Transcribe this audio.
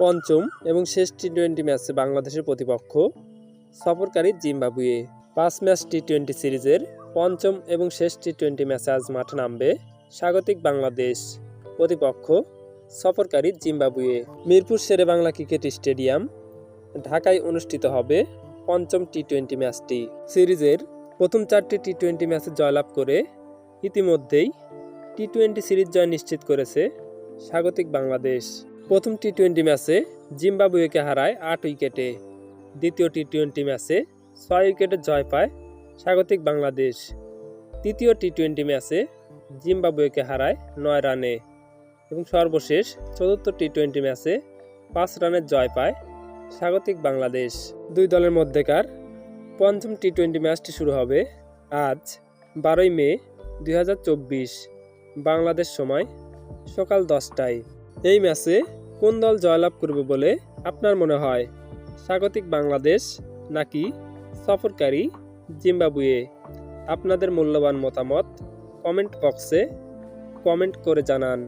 পঞ্চম এবং শেষ টি টোয়েন্টি ম্যাচে বাংলাদেশের প্রতিপক্ষ সফরকারী জিম্বাবুয়ে। পাঁচ ম্যাচ টি টোয়েন্টি সিরিজের পঞ্চম এবং শেষ টি টোয়েন্টি ম্যাচে আজ মাঠে নামবে স্বাগতিক বাংলাদেশ প্রতিপক্ষ সফরকারী Zimbabwe. Mirpur Shere Bangla cricket stadium ঢাকায় অনুষ্ঠিত হবে পঞ্চম টি টোয়েন্টি ম্যাচটি। সিরিজের প্রথম চারটি টি টোয়েন্টি ম্যাচে জয়লাভ করে ইতিমধ্যেই টি টোয়েন্টি সিরিজ জয় নিশ্চিত করেছে স্বাগতিক বাংলাদেশ। প্রথম টি টোয়েন্টি ম্যাচে জিম্বাবুয়েকে হারায় আট উইকেটে। দ্বিতীয় টি টোয়েন্টি ম্যাচে ছয় উইকেটে জয় পায় স্বাগতিক বাংলাদেশ। তৃতীয় টি টোয়েন্টি ম্যাচে জিম্বাবুয়েকে হারায় নয় রানে। এবং সর্বশেষ চতুর্থ টি টোয়েন্টি ম্যাচে পাঁচ রানের জয় পায় স্বাগতিক বাংলাদেশ। দুই দলের মধ্যেকার পঞ্চম টি টোয়েন্টি ম্যাচটি শুরু হবে আজ, বারোই মে দু হাজার চব্বিশ, বাংলাদেশ সময় সকাল দশটায়। এই ম্যাচে কোন দল জয়লাভ করবে বলে আপনার মনে হয়? স্বাগতিক বাংলাদেশ নাকি সফরকারী জিম্বাবুয়ে? আপনাদের মূল্যবান মতামত কমেন্ট বক্সে কমেন্ট করে জানান।